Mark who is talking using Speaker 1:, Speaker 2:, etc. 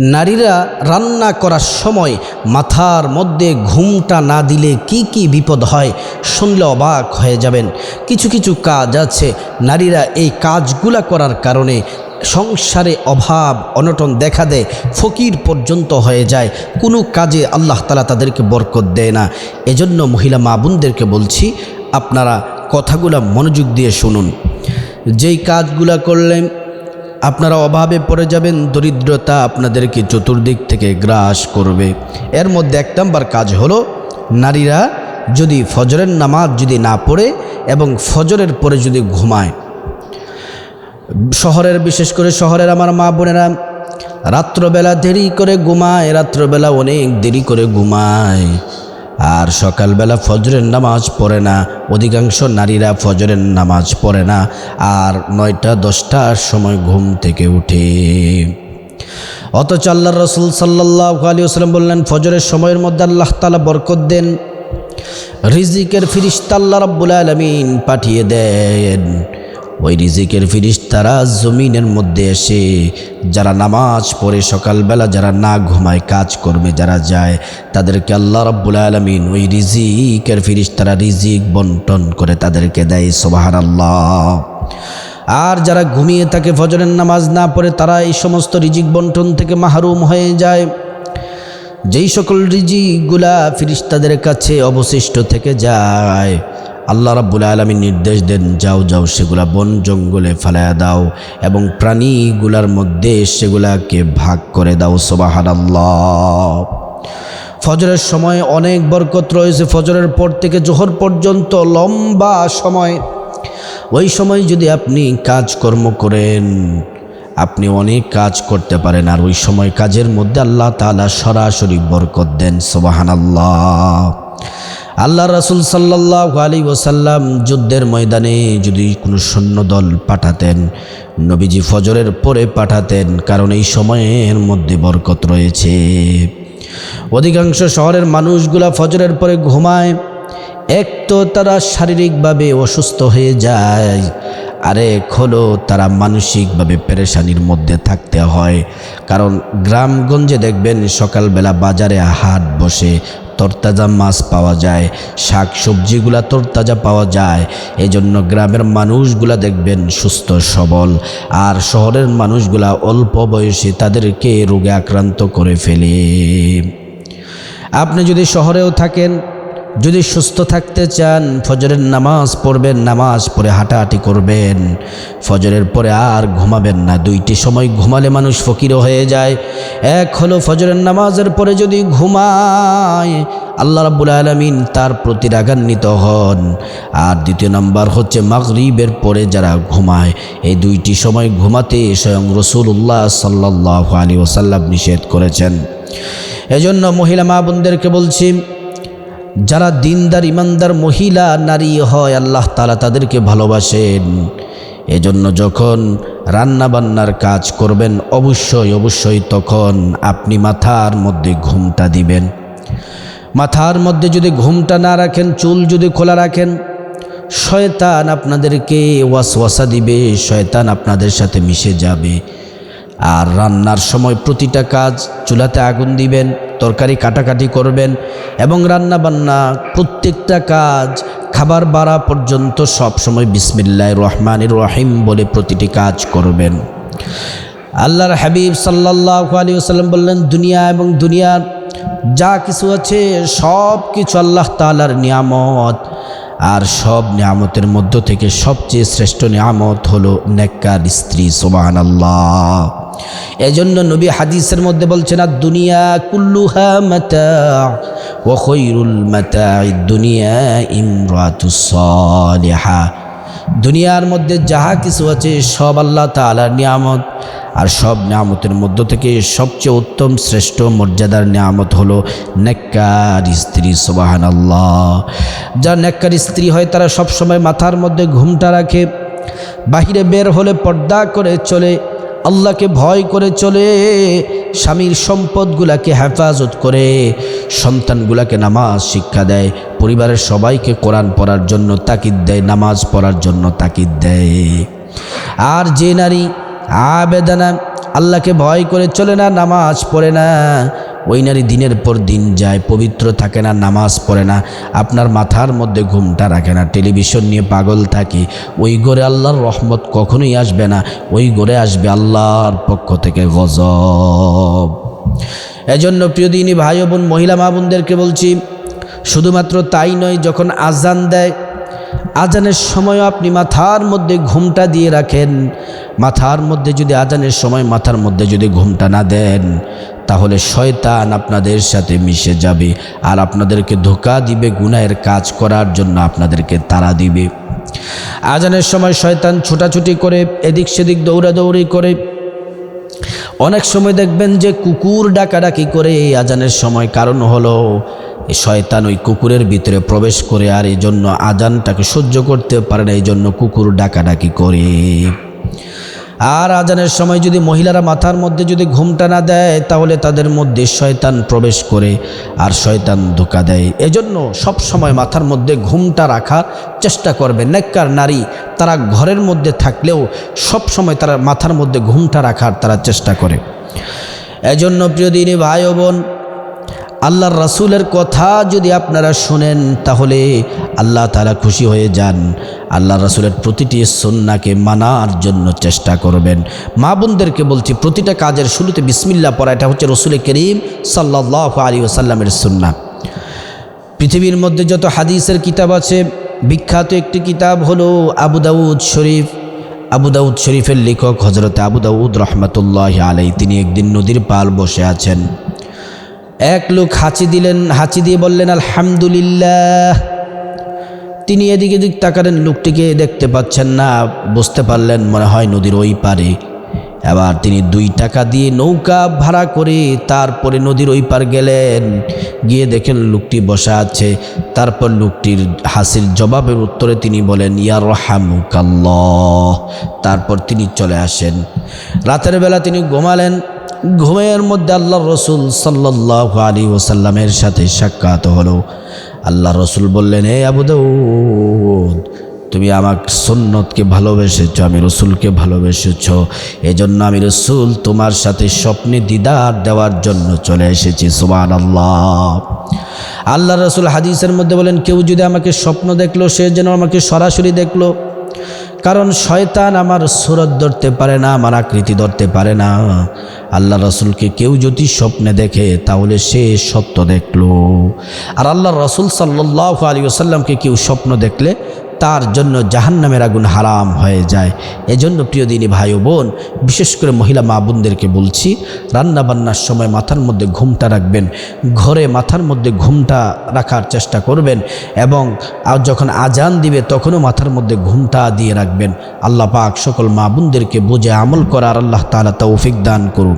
Speaker 1: নারীরা রান্না করার সময় মাথার মধ্যে ঘুমটা না দিলে কি কি বিপদ হয় শুনলে অবাক হয়ে যাবেন। কিছু কিছু কাজ আছে, নারীরা এই কাজগুলা করার কারণে সংসারে অভাব, অনটন দেখা দেয়, ফকির পর্যন্ত হয়ে যায়। কোনো কাজে আল্লাহ তালা তাদেরকে বরকত দেয় না। এজন্য মহিলা মা বোনদেরকে বলছি, আপনারা কথাগুলা মনোযোগ দিয়ে শুনুন। যেই কাজগুলা করলেন আপনারা অভাবে পড়ে যাবেন, দরিদ্রতা আপনাদেরকে চতুর্দিক থেকে গ্রাস করবে। এর মধ্যে এক নম্বর কাজ হলো, নারীরা যদি ফজরের নামাজ যদি না পড়ে এবং ফজরের পরে যদি ঘুমায়। শহরের, বিশেষ করে শহরের আমার মা বোনেরা, রাত্রবেলা দেরি করে ঘুমায়, রাত্রবেলা অনেক দেরি করে ঘুমায়। আর সকালবেলা ফজরের নামাজ পড়ে না। অধিকাংশ নারীরা ফজরের নামাজ পড়ে না। আর নয়টা, দশটার সময় ঘুম থেকে উঠে। অথচ আল্লাহ রসুল সাল্লাহ আলী আসলাম বললেন, ফজরের সময়ের মধ্যে আল্লাহ তালা বরকত দেন, রিজিকের ফিরিস্তা আল্লাহ রব্বুল আলমিন পাঠিয়ে দেন। ওই রিজিকের ফিরিস্তারা জমিনের মধ্যে এসে, যারা নামাজ পড়ে সকালবেলা, যারা না ঘুমায়, কাজ করবে, যারা যায়, তাদেরকে আল্লাহ রব্বুল আলমিন ওই রিজিকের ফিরিস্তারা রিজিক বন্টন করে তাদেরকে দেয় সোবাহান আল্লাহ আর যারা ঘুমিয়ে থাকে, ফজরের নামাজ না পড়ে, তারা এই সমস্ত রিজিক বন্টন থেকে মাহরুম হয়ে যায়। যেই সকল রিজিকগুলা ফিরিস্তাদের কাছে অবশিষ্ট থেকে যায় আল্লাহ রাব্বুল আলমী নির্দেশ দেন, যাও যাও সেগুলা বন জঙ্গলে ফেলায়া দাও এবং প্রাণীগুলার মধ্যে সেগুলাকে ভাগ করে দাও সোবাহান আল্লাহ ফজরের সময় অনেক বরকত রয়েছে, ফজরের পর থেকে জোহর পর্যন্ত লম্বা সময়। ওই সময় যদি আপনি কাজকর্ম করেন, আপনি অনেক কাজ করতে পারেন, আর ওই সময় কাজের মধ্যে আল্লাহ তালা সরাসরি বরকত দেন সোবাহান আল্লাহ আল্লাহ রাসুল সাল্লাহ আলী ওসাল্লাম যুদ্ধের ময়দানে যদি কোনো সৈন্য দল পাঠাতেন, নবীজি ফজরের পরে পাঠাতেন, কারণ এই সময়ের মধ্যে বরকত রয়েছে। অধিকাংশ শহরের মানুষগুলা ফজরের পরে ঘুমায়, এক তো তারা শারীরিকভাবে অসুস্থ হয়ে যায়, আরেক হলো তারা মানসিকভাবে পেরেশানির মধ্যে থাকতে হয়। কারণ গ্রামগঞ্জে দেখবেন সকালবেলা বাজারে হাট বসে তরতাজা মাছ পাওয়া যায় শাক সবজিগুলা তরতাজা পাওয়া যায়। এই জন্য গ্রামের মানুষগুলা দেখবেন সুস্থ, সবল। আর শহরের মানুষগুলা অল্প বয়সে তাদেরকে রোগে আক্রান্ত করে ফেলে। আপনি যদি শহরেও থাকেন যদি সুস্থ থাকতে চান, ফজরের নামাজ পড়বেন, নামাজ পড়ে হাঁটাহাঁটি করবেন। ফজরের পরে আর ঘুমাবেন না। দুইটি সময় ঘুমালে মানুষ ফকির হয়ে যায়। এক হলো ফজরের নামাজের পরে যদি ঘুমায়, আল্লাহ রাব্বুল আলমিন তার প্রতি রাগান্বিত হন। আর দ্বিতীয় নাম্বার হচ্ছে মাগরিবের পরে যারা ঘুমায়, এই দুইটি সময় ঘুমাতে স্বয়ং রসুল্লাহ সাল্লাহ আলী ওসাল্লাম নিষেধ করেছেন। এজন্য মহিলা মা বোনদেরকে বলছি যারা দিনদার, ইমানদার মহিলা, নারী হয়, আল্লাহ তালা তাদেরকে ভালোবাসেন। এজন্য যখন রান্না বান্নার কাজ করবেন, অবশ্যই অবশ্যই তখন আপনি মাথার মধ্যে ঘুমটা দিবেন। মাথার মধ্যে যদি ঘুমটা না রাখেন, চুল যদি খোলা রাখেন, শয়তান আপনাদেরকে ওয়াসওয়াসা দিবে, শয়তান আপনাদের সাথে মিশে যাবে। আর রান্নার সময় প্রতিটা কাজ চুলাতে আগুন দিবেন, তরকারি কাটাকাটি করবেন এবং রান্না বান্না প্রত্যেকটা কাজ খাবার বাড়া পর্যন্ত সব সময় বিসমিল্লাহ রহমান রহিম বলে প্রতিটি কাজ করবেন। আল্লাহর হাবিব সাল্লাহ আলী আসাল্লাম বললেন, দুনিয়া এবং দুনিয়ার যা কিছু আছে সব কিছু আল্লাহ তালার নিয়ামত। আর সব নিয়ামতের মধ্য থেকে সবচেয়ে শ্রেষ্ঠ নিয়ামত হলো নেককার স্ত্রী সোবাহান আল্লাহ এজন্য নবী হাদিসের মধ্যে বলছেন, আর দুনিয়া কুল্লুহা মাতা ও খৈরুল মাতা দুনিয়া ইমরাতুসলিহা দুনিয়ার মধ্যে যাহা কিছু আছে, সব আল্লাহ তালার নিয়ামত। আর সব নিয়ামতের মধ্য থেকে সবচেয়ে উত্তম শ্রেষ্ঠ মর্যাদার নিয়ামত হলো নেককার স্ত্রী সোবাহান আল্লাহ যা নেককার স্ত্রী হয়, তারা সবসময় মাথার মধ্যে ঘুমটা রাখে, বাহিরে বের হলে পর্দা করে চলে আল্লাহকে ভয় করে চলে, স্বামীর সম্পদগুলাকে হেফাজত করে, সন্তানগুলাকে নামাজ শিক্ষা দেয়, পরিবারের সবাইকে কোরআন পড়ার জন্য তাকিদ দেয়, নামাজ পড়ার জন্য তাকিদ দেয়। আর যে নারী আবেদনা আল্লাহকে ভয় করে চলে না, নামাজ পড়ে না ওই নারী দিনের পর দিন যায়, পবিত্র থাকে না, নামাজ পড়ে না, আপনার মাথার মধ্যে ঘুমটা রাখে না, টেলিভিশন নিয়ে পাগল থাকে, ওই ঘরে আল্লাহর রহমত কখনোই আসবে না, ওই ঘরে আসবে আল্লাহর পক্ষ থেকে গজব। এজন্য প্রিয় দিনী ভাই বোন, মহিলা মা বোনদেরকে বলছি, শুধুমাত্র তাই নয়, যখন আজান দেয়, আজানের সময়ও আপনি মাথার মধ্যে ঘুমটা দিয়ে রাখেন, মাথার মধ্যে যদি আজানের সময় মাথার মধ্যে যদি ঘুমটা না দেন তাহলে শয়তান আপনাদের সাথে মিশে যাবে আর আপনাদেরকে ধোকা দিবে, গুনাহের কাজ করার জন্য আপনাদেরকে তাড়া দিবে। আজানের সময় শয়তান ছোটাছুটি করে এদিক সেদিক দৌড়াদৌড়ি করে। অনেক সময় দেখবেন যে কুকুর ডাকাডাকি করে এই আজানের সময়। কারণ হলো শয়তান ওই কুকুরের ভিতরে প্রবেশ করে আর এই জন্য আজানটাকে সহ্য করতে পারে না এই জন্য কুকুর ডাকাডাকি করে। আর আজানের সময় যদি মহিলারা মাথার মধ্যে যদি ঘুমটা না দেয়, তাহলে তাদের মধ্যে শয়তান প্রবেশ করে আর শয়তান ধোকা দেয়। এজন্য সব সময় মাথার মধ্যে ঘুমটা রাখার চেষ্টা করবে। নেককার নারী তারা ঘরের মধ্যে থাকলেও সব সময় তারা মাথার মধ্যে ঘুমটা রাখার তারা চেষ্টা করে। এজন্য প্রিয় দিনী ভাই বোন, আল্লাহর রাসুলের কথা যদি আপনারা শোনেন, তাহলে আল্লাহ তালা খুশি হয়ে যান। আল্লাহ রাসুলের প্রতিটি সন্নাকে মানার জন্য চেষ্টা করবেন। মা বোনদেরকে বলছি, প্রতিটা কাজের শুরুতে বিসমিল্লা পড়া, এটা হচ্ছে রসুল করিম সাল্লাহ আলী ওসাল্লামের সন্না পৃথিবীর মধ্যে যত হাদিসের কিতাব আছে, বিখ্যাত একটি কিতাব হলো আবু দাউদ শরীফ। আবু দাউদ শরীফের লেখক হজরত আবু দাউদ রহমতুল্লাহ আলাই তিনি একদিন নদীর পাল বসে আছেন। এক লোক হাঁচি দিলেন, হাঁচি দিয়ে বললেন, আলহামদুলিল্লাহ। তিনি এদিক এদিক তাকালেন, লোকটিকে দেখতে পাচ্ছেন না, বুঝতে পারলেন মনে হয় নদীর ওই পারে। এবার তিনি দুই টাকা দিয়ে নৌকা ভাড়া করে তারপরে নদীর ওই পার গেলেন। গিয়ে দেখেন লোকটি বসা আছে। তারপর লোকটির হাসির জবাবের উত্তরে তিনি বলেন, ইয়া রহামুকাল্লাহ। তারপর তিনি চলে আসেন। রাতের বেলা তিনি ঘুমালেন। ঘুমের মধ্যে আল্লাহ রসুল সাল্লাহ আলী ওসাল্লামের সাথে সাক্ষাৎ হলো। আল্লাহ রসুল বললেন, এ আবুদৌদ তুমি আমার সন্ন্যতকে ভালোবেসেছ, আমি রসুলকে ভালোবেসেছ। এজন্য আমি রসুল তোমার সাথে স্বপ্নে দিদার দেওয়ার জন্য চলে এসেছি। সুমান আল্লাহ আল্লাহ রসুল হাদিসের মধ্যে বলেন, কেউ যদি আমাকে স্বপ্ন দেখল, সে যেন আমাকে সরাসরি দেখল। কারণ শয়তান আমার সুরত ধরতে পারে না, আমার আকৃতি ধরতে পারে না। আল্লাহ রসুলকে কেউ যদি স্বপ্নে দেখে, তাহলে সে সত্য দেখল। আর আল্লাহ রসুল সাল্লাহ আলী আসাল্লামকে কেউ স্বপ্ন দেখলে তার জন্য জাহান্নামের আগুন হারাম হয়ে যায়। এজন্য প্রিয় দিনী ভাই ও বোন, বিশেষ করে মহিলা মা বোনদেরকে বলছি রান্না বান্নার সময় মাথার মধ্যে ঘুমটা রাখবেন। ঘরে মাথার মধ্যে ঘুমটা রাখার চেষ্টা করবেন এবং আর যখন আজান দিবে তখনও মাথার মধ্যে ঘুমটা দিয়ে রাখবেন। আল্লাহ পাক সকল মা বোনদেরকে বুঝে আমল করার আল্লাহ তালা তৌফিক দান করুন।